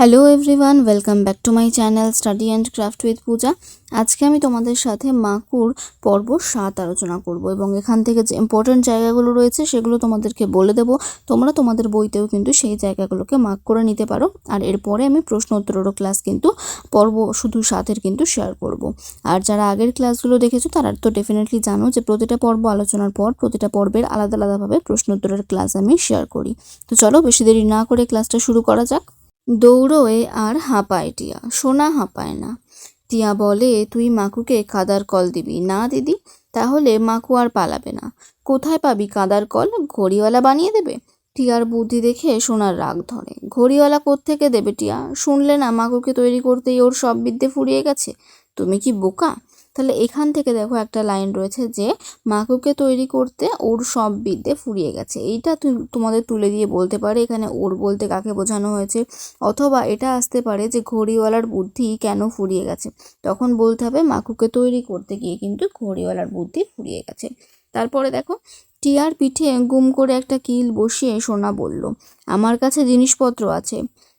Hello everyone welcome back to my channel study and craft with Puja আজকে আমি তোমাদের সাথে মাকুর পর্ব সাত আলোচনা করব এবং এখান থেকে যে ইম্পর্টেন্ট জায়গাগুলো রয়েছে সেগুলো তোমাদেরকে বলে দেবো। তোমরা তোমাদের বইতেও কিন্তু সেই জায়গাগুলোকে মার্ক করে নিতে পারো। আর এরপরে আমি প্রশ্ন উত্তরেরও ক্লাস কিন্তু পর্ব শুধু সাতের কিন্তু শেয়ার করব। আর যারা আগের ক্লাসগুলো দেখেছ, তারা তো ডেফিনেটলি জানো যে প্রতিটা পর্ব আলোচনার পর প্রতিটা পর্বের আলাদা আলাদাভাবে প্রশ্ন উত্তরের ক্লাস আমি শেয়ার করি। তো চলো বেশি দেরি না করে ক্লাসটা শুরু করা যাক। দৌড়োয় আর হাঁপায় টিয়া, সোনা হাঁপায় না। টিয়া বলে, তুই মাকুকে কাদার কল দিবি। না দিদি, তাহলে মাকু আর পালাবে না। কোথায় পাবি কাদার কল? ঘড়িওয়ালা বানিয়ে দেবে? টিয়ার বুদ্ধি দেখে সোনার রাগ ধরে। ঘড়িওয়ালা কোত্থেকে দেবে টিয়া? শুনলে না, মাকুকে তৈরি করতেই ওর সব বিদ্যে ফুরিয়ে গেছে। তুমি কি বোকা? তাহলে এখান থেকে দেখো একটা লাইন রয়েছে যে মাকুকে তৈরি করতে ওর সব বিদ্যে ফুরিয়ে গেছে। এইটা তোমাদের তুলে দিয়ে বলতে পারে, এখানে ওর বলতে কাকে বোঝানো হয়েছে। অথবা এটা আসতে পারে যে, ঘড়িওয়ালার বুদ্ধি কেন ফুরিয়ে গেছে? তখন বলতে হবে মাকুকে তৈরি করতে গিয়ে কিন্তু ঘড়িওয়ালার বুদ্ধি ফুরিয়ে গেছে। তারপরে দেখো, টিয়ার পিঠে গুম করে একটা কিল বসিয়ে সোনা বলল, আমার কাছে জিনিসপত্র আছে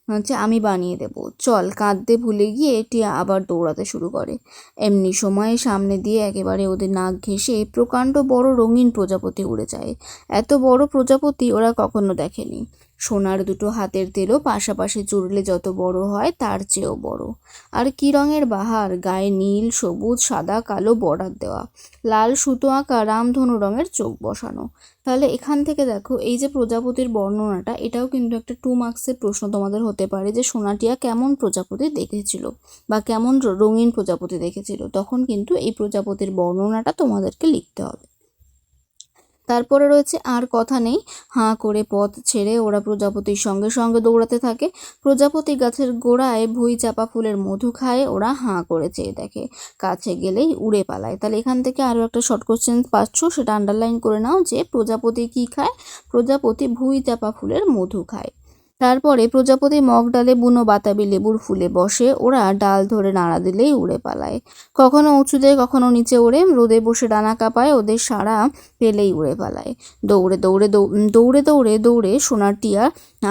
হচ্ছে আমি বানিয়ে দেব। চল, কাঁদতে ভুলে গিয়ে টিয়া আবার দৌড়াতে শুরু করে। এমনি সময়ে সামনে দিয়ে একেবারে ওদের নাক ঘেঁষে প্রকাণ্ড বড় রঙিন প্রজাপতি উড়ে যায়। এত বড় প্রজাপতি ওরা কখনো দেখেনি। সোনার দুটো হাতের তেলও পাশাপাশি জুড়লে যত বড় হয় তার চেয়েও বড়। আর কি রঙের বাহার, গায়ে নীল, সবুজ, সাদা, কালো বর্ডার দেওয়া। লাল সুতো আঁকা রামধনু রঙের চোখ বসানো। তাহলে এখান থেকে দেখো, এই যে প্রজাপতির বর্ণনাটা, এটাও কিন্তু একটা টু মার্কসের প্রশ্ন তোমাদের হতে পারে যে সোনাটিয়া কেমন প্রজাপতি দেখেছিল বা কেমন রঙিন প্রজাপতি দেখেছিল। তখন কিন্তু এই প্রজাপতির বর্ণনাটা তোমাদেরকে লিখতে হবে। তারপরে রয়েছে আর কথা নেই। হাঁ করে পথ ছেড়ে ওরা প্রজাপতির সঙ্গে সঙ্গে দৌড়াতে থাকে। প্রজাপতি গাছের গোড়ায় ভুঁই চাপা ফুলের মধু খায়, ওরা হাঁ করে চেয়ে দেখে। কাছে গেলেই উড়ে পালায়। তাহলে এখান থেকে আরও একটা শর্ট কোশ্চেন পাচ্ছ, সেটা আন্ডারলাইন করে নাও যে প্রজাপতি কি খায়? প্রজাপতি ভুঁই চাপা ফুলের মধু খায়। তারপরে প্রজাপতি মগ ডালে বুনো বাতাবি লেবুর ফুলে বসে, ওরা ডাল ধরে নাড়া দিলেই উড়ে পালায়। কখনো উঁচুতে, কখনো নিচে ওড়ে রোদে বসে ডানা কাঁপায়, ওদের সারা পেলেই উড়ে পালায়। দৌড়ে দৌড়ে দৌড়ে দৌড়ে দৌড়ে সোনার টিয়া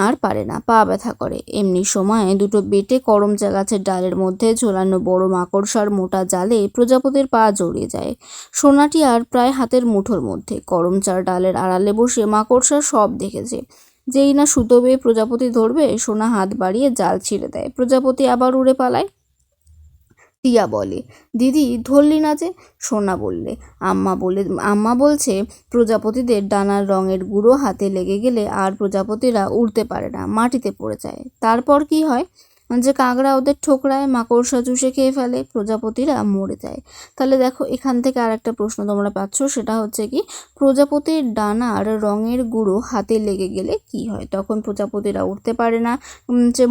আর পারে না, পা ব্যথা করে। এমনি সময় দুটো বেটে করমচা গাছের ডালের মধ্যে, ঝোলানো বড় মাকড়সার মোটা জালে প্রজাপতির পা জড়িয়ে যায়। সোনাটি আর প্রায় হাতের মুঠোর মধ্যে করমচার ডালের আড়ালে বসে মাকড়সা সব দেখেছে। যেই না সুতো বেয়ে প্রজাপতি ধরবে, সোনা হাত বাড়িয়ে জাল ছিঁড়ে দেয়। প্রজাপতি আবার উড়ে পালায়। টিয়া বলে, দিদি, ধরলি না যে? সোনা বললে, আম্মা বলে, আম্মা বলছে, প্রজাপতিদের ডানার রঙের গুঁড়ো হাতে লেগে গেলে আর প্রজাপতিরা উড়তে পারে না, মাটিতে পড়ে যায়। তারপর কি হয়? যে কাঁকড়া ওদের ঠোকরায় মাকড়সা চুষে খেয়ে ফেলে, প্রজাপতিরা মরে যায়। তাহলে দেখো, এখান থেকে আর একটা প্রশ্ন তোমরা পাচ্ছ, সেটা হচ্ছে কি, প্রজাপতির ডানার রঙের গুঁড়ো হাতে লেগে গেলে কি হয়? তখন প্রজাপতিরা উঠতে পারে না যে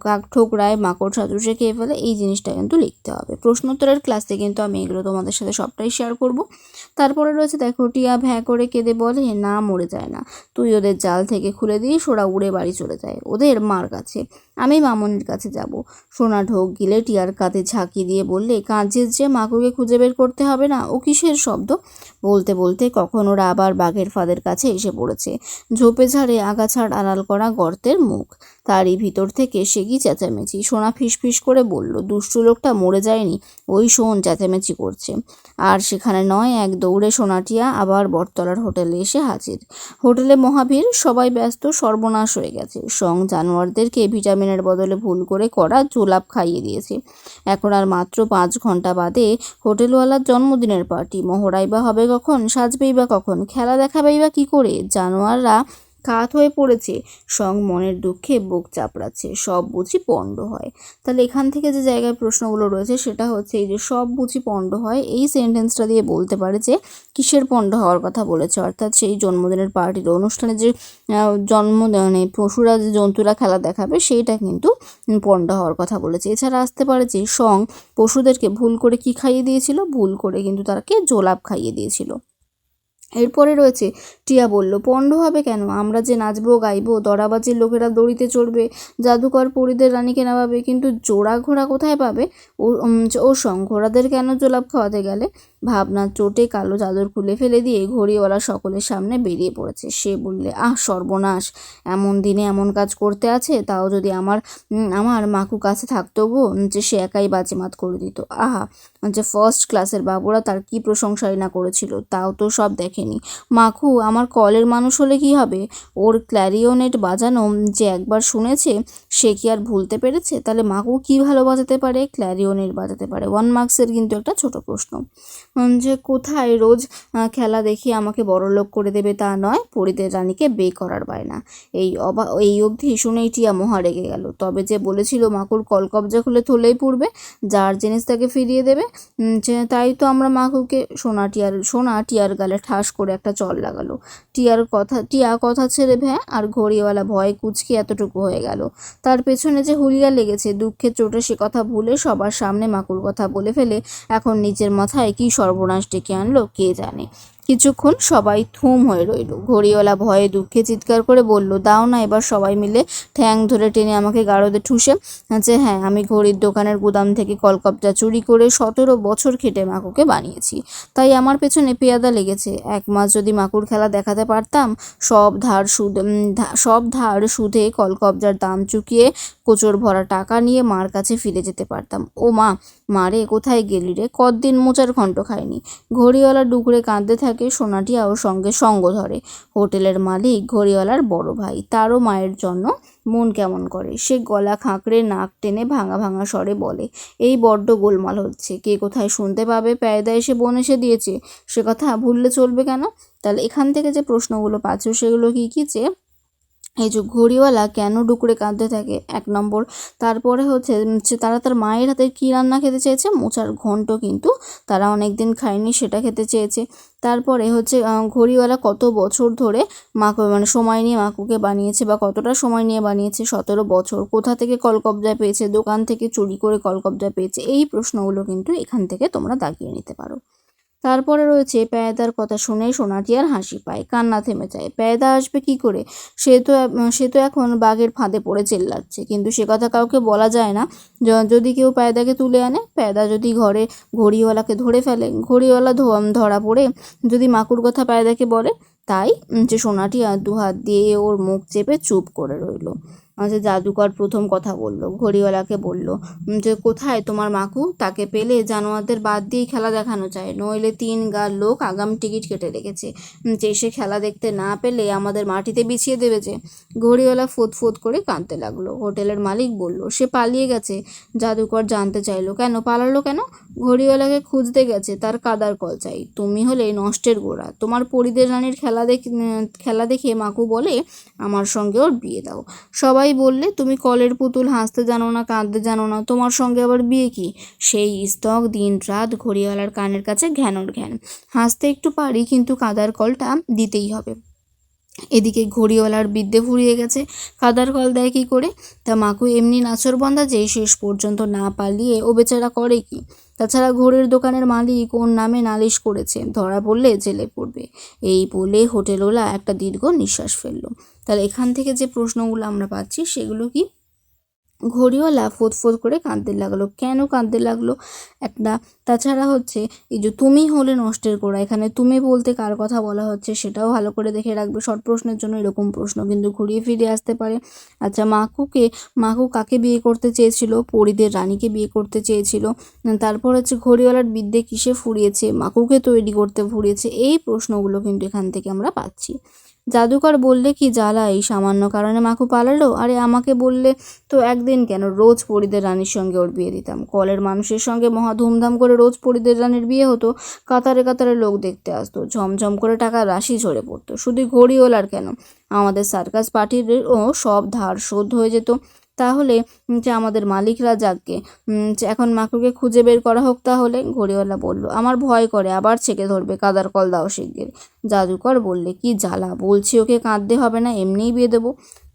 কাক, ঠোকরায় মাকড়সা চুষে খেয়ে ফেলে, এই জিনিসটা কিন্তু লিখতে হবে। প্রশ্নোত্তরের ক্লাসে কিন্তু আমি এগুলো তোমাদের সাথে সবটাই শেয়ার করব। তারপরে রয়েছে, দেখো, টিয়া ভ্যাঁ করে কেঁদে বলে, না, মরে যায় না। তুই ওদের জাল থেকে খুলে দিস, ওরা উড়ে বাড়ি চলে যায়। ওদের মার কাছে। আমি মামনির কাছে যাব। সোনা ঢোক গিলে টিয়ার কাঁধে ঝাঁকি দিয়ে বললে কাঁচের যে মাকুকে খুঁজে বের করতে হবে না, ও কিসের শব্দ? বলতে বলতে কখন ওরা আবার বাঘের ফাঁদের কাছে এসে পড়েছে। ঝোপে ঝাড়ে আগাছাড় আড়াল করা গর্তের মুখ। তারই ভিতর থেকে সে কি চেঁচামেচি। সোনা ফিসফিস করে বলল, দুষ্টু লোকটা মরে যায়নি, ওই শোন চেঁচামেচি করছে। আর সেখানে নয়, এক দৌড়ে সোনাটিয়া আবার বটতলার হোটেলে এসে হাজির। হোটেলে মহাবীর, সবাই ব্যস্ত, সর্বনাশ হয়ে গেছে। সং জানোয়ারদেরকে ভিটামিনের বদলে ভুল করে করা জোলাপ খাইয়ে দিয়েছে। এখন আর মাত্র পাঁচ ঘণ্টা বাদে হোটেলওয়ালার জন্মদিনের পার্টি। মহড়াই বা হবে কখন, সাজবেই বা কখন, খেলা দেখাবেই বা কী করে? জানোয়াররা কাত হয়ে পড়েছে। সং মনের দুঃখে বুক চাপড়াচ্ছে, সব বুঝি পণ্ড হয়। তাহলে এখান থেকে যে জায়গায় প্রশ্নগুলো রয়েছে, সেটা হচ্ছে এই যে সব বুঝি পণ্ড হয়, এই সেন্টেন্সটা দিয়ে বলতে পারে যে কিসের পণ্ড হওয়ার কথা বলেছে। অর্থাৎ সেই জন্মদিনের পার্টির অনুষ্ঠানে যে জন্ম মানে পশুরা যে জন্তুরা খেলা দেখাবে, সেইটা কিন্তু পণ্ড হওয়ার কথা বলেছে। এছাড়া আসতে পারে যে সং পশুদেরকে ভুল করে কি খাইয়ে দিয়েছিল? ভুল করে কিন্তু তাকে জোলাপ খাইয়ে দিয়েছিল। এরপরে রয়েছে, টিয়া বলল, পণ্ড হবে কেন? আমরা যে নাচবো, গাইবো দরাবাজির লোকেরা দড়িতে চড়বে, জাদুকর পরীদের রানীকে নামাবে কিন্তু জোড়া ঘোড়া কোথায় পাবে? ও ওর সং ঘোড়াদের কেন জোলাপ খাওয়াতে গেলে? ভাবনা চোটে কালো চাদর খুলে ফেলে দিয়ে ঘড়িওয়ালা সকলের সামনে বেরিয়ে পড়েছে। সে বললে, আহ, সর্বনাশ! এমন দিনে এমন কাজ করতে আছে, তাও যদি আমার আমার মাকু কাছে থাকতো গো, যে সে একাই বাজিমাত করে দিত। আহা, যে ফার্স্ট ক্লাসের বাবুরা তার কি প্রশংসাই না করেছিল, তাও তো সব দেখেনি। মাখু আমার কলের মানুষ হলে কি হবে? ওর ক্ল্যারিওনেট বাজানো যে একবার শুনেছে, সে কি আর ভুলতে পেরেছে? তাহলে মাকু কি ভালো বাজাতে পারে? ক্ল্যারিওনেট বাজাতে পারে? ওয়ান মার্কসের কিন্তু একটা ছোট প্রশ্ন। যে কোথায় রোজ খেলা দেখি আমাকে বড়লোক করে দেবে তা নয়, পরিদের রানীকে বে করার বায়না। এই অবা, এই অবধি শুনেই টিয়া মহা রেগে গেল। তবে যে বলেছিল মাকুর কলকবজা খুলে থলেই পড়বে, যার জিনিস তাকে ফিরিয়ে দেবে তাই তো আমরা মাকুকে সোনা টিয়ার সোনা টিয়ার গালে ঠাস করে একটা চল লাগালো। টিয়ার কথা, টিয়া কথা ছেড়ে ভ্যাঁ, আর ঘড়িওয়ালা ভয় কুচকে এতটুকু হয়ে গেল। তার পেছনে যে হুলিয়া লেগেছে, দুঃখের চোটে সে কথা ভুলে সবার সামনে মাকুর কথা বলে ফেলে, এখন নিজের মাথায় কি সর্বনাশ ডেকে আনলো কে জানে? কিছুক্ষণ সবাই থুম হয়ে রইল। ঘড়িওয়ালা ভয়ে দুঃখে চিৎকার করে বলল, দাও না, এবার সবাই মিলে ঠ্যাং ধরে টেনে আমাকে গাড়োতে ঠুসে। যে হ্যাঁ আমি ঘড়ির দোকানের গুদাম থেকে কলকবজা চুরি করে সতেরো বছর খেটে মাকুকে বানিয়েছি। তাই আমার পেছনে পেয়াদা লেগেছে। এক মাস যদি মাকুর খেলা দেখাতে পারতাম, সব ধার সুদ সব ধার সুদে কলকবজার দাম চুকিয়ে কোচর ভরা টাকা নিয়ে মার কাছে ফিরে যেতে পারতাম। ও মা মারে কোথায় গেলি রে? কতদিন মোচার ঘন্ট খায়নি ঘড়িওয়ালা ডুকরে কাঁদতে থাকে সোনাটিয়াও সঙ্গে সঙ্গ ধরে। হোটেলের মালিক ঘড়িওয়ালার বড় ভাই। তারও মায়ের জন্য মন কেমন করে। সে গলা খাঁকড়ে নাক টেনে ভাঙা ভাঙা স্বরে বলে, এই বড্ড গোলমাল হচ্ছে। কে কোথায় শুনতে পাবে? প্যায়দা এসে বোন এসে দিয়েছে। সে কথা ভুললে চলবে কেন? তাহলে এখান থেকে যে প্রশ্নগুলো পাচ্ছ সেগুলো কী কী যে এই যে ঘড়িওয়ালা কেন ডুকরে কাঁদতে থাকে? এক নম্বর। তারপরে হচ্ছে তারা তার মায়ের হাতে কী রান্না খেতে চেয়েছে? মোচার ঘন্ট কিন্তু তারা অনেক দিন খায়নি, সেটা খেতে চেয়েছে। তারপরে হচ্ছে ঘড়িওয়ালা কত বছর ধরে মাকে মানে সময় নিয়ে মাকুকে বানিয়েছে বা কতটা সময় নিয়ে বানিয়েছে? সতেরো বছর। কোথা থেকে কলকবজা পেয়েছে? দোকান থেকে চুরি করে কলকবজা পেয়েছে? এই প্রশ্নগুলো কিন্তু এখান থেকে তোমরা দাগিয়ে নিতে পারো। তারপরে রয়েছে প্যায়দার কথা শুনে সোনাটিয়ার হাসি পায়। কান্না থেমে যায়। প্যায়দা আসবে কি করে? সে তো সে তো এখন বাঘের ফাঁদে পড়ে চেল্লাচ্ছে। কিন্তু সে কথা কাউকে বলা যায় না। যদি কেউ প্যায়দাকে তুলে আনে প্যায়দা যদি ঘরে ঘড়িওয়ালাকে ধরে ফেলে, ঘড়িওয়ালা ধরা পড়ে, যদি মাকুর কথা প্যায়দাকে বলে, তাই যে সোনাটি আর দু হাত দিয়ে ওর মুখ চেপে চুপ করে রইল। যে জাদুকর প্রথম কথা বলল, ঘড়িওয়ালাকে বলল যে কোথায় তোমার মাকু? তাকে পেলে জানোয়ারদের বাদ দিয়েই খেলা দেখানো চায় নইলে তিন গার লোক আগাম টিকিট কেটে রেখেছে। যে সে খেলা দেখতে না পেলে আমাদের মাটিতে বিছিয়ে দেবে যে। ঘড়িওয়ালা ফোত করে কাঁদতে লাগল। হোটেলের মালিক বলল, সে পালিয়ে গেছে। জাদুকর জানতে চাইলো, কেন? পালালো কেন? ঘড়িওয়ালাকে খুঁজতে গেছে, তার কাদার কল চাই তুমি হলে নষ্টের গোড়া। তোমার পরিদের রানীর খেলা দেখ খেলা দেখে মাকু বলে, আমার সঙ্গে ওর বিয়ে দাও। সবাই বললে, তুমি কলের পুতুল, হাসতে জানো না, কাঁদতে জানো না, তোমার সঙ্গে আবার বিয়ে কি? সেই স্তক দিন রাত ঘড়িওয়ালার কানের কাছে ঘ্যানোর ঘ্যান। হাসতে একটু পারি, কিন্তু কাদার কলটা দিতেই হবে। এদিকে ঘড়িওয়ালার বিদ্যে ফুরিয়ে গেছে। কাদার কল দেয় কী করে? তা মাকু এমনি নাচরবন্দা যে শেষ পর্যন্ত না পালিয়ে ও বেচারা করে কি? তাছাড়া ঘড়ির দোকানের মালিক ওর নামে নালিশ করেছে। ধরা পড়লে জেলে পড়বে। এই বলে হোটেলওয়ালা একটা দীর্ঘ নিঃশ্বাস ফেলল। তাহলে এখান থেকে যে প্রশ্নগুলো আমরা পাচ্ছি, সেগুলো কি ঘড়িওয়ালা ফোত করে কাঁদতে লাগল। কেন কাঁদতে লাগল? একটা তাছাড়া হচ্ছে, এই যে তুমি হলে নষ্টের গোড়া, এখানে তুমি বলতে কার কথা বলা হচ্ছে সেটাও ভালো করে দেখে রাখবে। শর্ট প্রশ্নের জন্য এরকম প্রশ্ন কিন্তু ঘুরিয়ে ফিরে আসতে পারে। আচ্ছা মাকুকে, মাকু কাকে বিয়ে করতে চেয়েছিল? পরিদের রানীকে বিয়ে করতে চেয়েছিল। তারপর হচ্ছে ঘড়িওয়ালার বিদ্যে কিসে ফুরিয়েছে? মাকুকে তৈরি করতে ফুরিয়েছে? এই প্রশ্নগুলো কিন্তু এখান থেকে আমরা পাচ্ছি। জাদুকর বললে কি জ্বালা? এই সামান্য কারণে মাকু পালালো। আরে, আমাকে বললে তো একদিন কেন? রোজ পরিদের রানীর সঙ্গে ওর বিয়ে দিতাম। কলের মানুষের সঙ্গে মহা ধুমধাম করে রোজ পরিদের রানীর বিয়ে হতো। কাতারে কাতারে লোক দেখতে আসতো। ঝমঝম করে টাকা রাশি ঝরে পড়তো। শুধু ঘড়িওয়ালার কেন? আমাদের সার্কাস পার্টির ও সব ধার শোধ হয়ে যেত। তাহলে যে আমাদের মালিকরা যাকে এখন মাকুকে খুঁজে বের করা হোক তাহলে, ঘড়িওয়ালা বলল, আমার ভয় করে, আবার ছেকে ধরবে, কাদার কল দাও শিগগির। জাদুকর বললে, কি জ্বালা, বলছি ওকে কাঁদতে হবে না, এমনিই বিয়ে দেবো।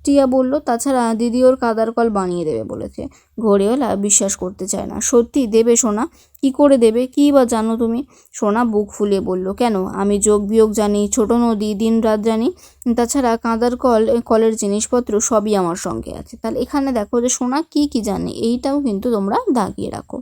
টিয়া বলল, তাছাড়া দিদি ওর কাদার কল বানিয়ে দেবে, বলেছে। ঘড়িওয়ালা বিশ্বাস করতে চায় না। সত্যি দেবে সোনা? কি করে দেবে? কী বা জানো তুমি? সোনা বুক ফুলিয়ে বলল, কেন? আমি যোগ বিয়োগ জানি, ছোট নদী, দিন রাত জানি। তাছাড়া কাঁদার কল, কলের জিনিসপত্র সবই আমার সঙ্গে আছে। তাহলে এখানে দেখো যে সোনা কি কি জানে, এইটাও কিন্তু তোমরা দাগিয়ে রাখো।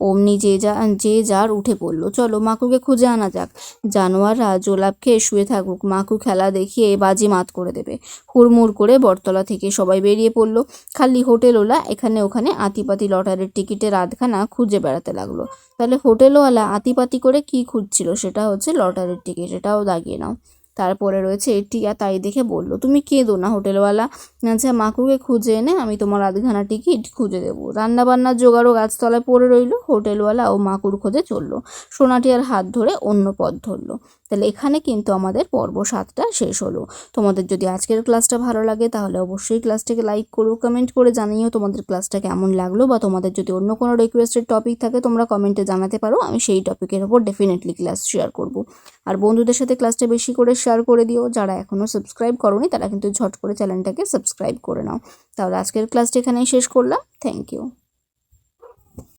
অমনি যে যা, যে যার উঠে পড়ল, চলো মাকুকে খুঁজে আনা যাক। জানোয়াররা জোলাপ খেয়ে শুয়ে থাকুক, মাকু খেলা দেখিয়ে বাজি মাত করে দেবে। হুড়মুড় করে বটতলা থেকে সবাই বেরিয়ে পড়ল। খালি হোটেলওয়ালা এখানে ওখানে আতিপাতি লটারির টিকিটের আধখানা খুঁজে বেড়াতে লাগল। তাহলে হোটেলওয়ালা আতিপাতি করে কি খুঁজছিল? সেটা হচ্ছে লটারির টিকিট এটাও দাগিয়ে নাও। তারপরে রয়েছে টিয়া, তাই দেখে বলল, তুমি কেঁদো না হোটেলওয়ালা। আচ্ছা মাকুকে খুঁজে এনে আমি তোমার আধখানা টিকিট খুঁজে দেবো। রান্নাবান্নার জোগাড়ও গাছতলায় পড়ে রইল হোটেলওয়ালা ও মাকুর খোঁজে চলল। সোনাটিয়ার হাত ধরে অন্য পথ ধরলো। তাহলে এখানে কিন্তু আমাদের পর্ব সাতটা শেষ হলো। তোমাদের যদি আজকের ক্লাসটা ভালো লাগে, তাহলে অবশ্যই ক্লাসটাকে লাইক করো কমেন্ট করে জানিও তোমাদের ক্লাসটা কেমন লাগল বা তোমাদের যদি অন্য কোনো রিকোয়েস্টেড টপিক থাকে, তোমরা কমেন্টে জানাতে পারো, আমি সেই টপিকের ওপর ডেফিনেটলি ক্লাস শেয়ার করব। আর বন্ধুদের সাথে ক্লাসটা বেশি করে শেয়ার করে দিও, যারা এখনও সাবস্ক্রাইব করোনি, তারা কিন্তু ঝট করে চ্যানেলটাকে সাবস্ক্রাইব করে নাও। তাহলে আজকের ক্লাসটা এখানেই শেষ করলাম। Thank you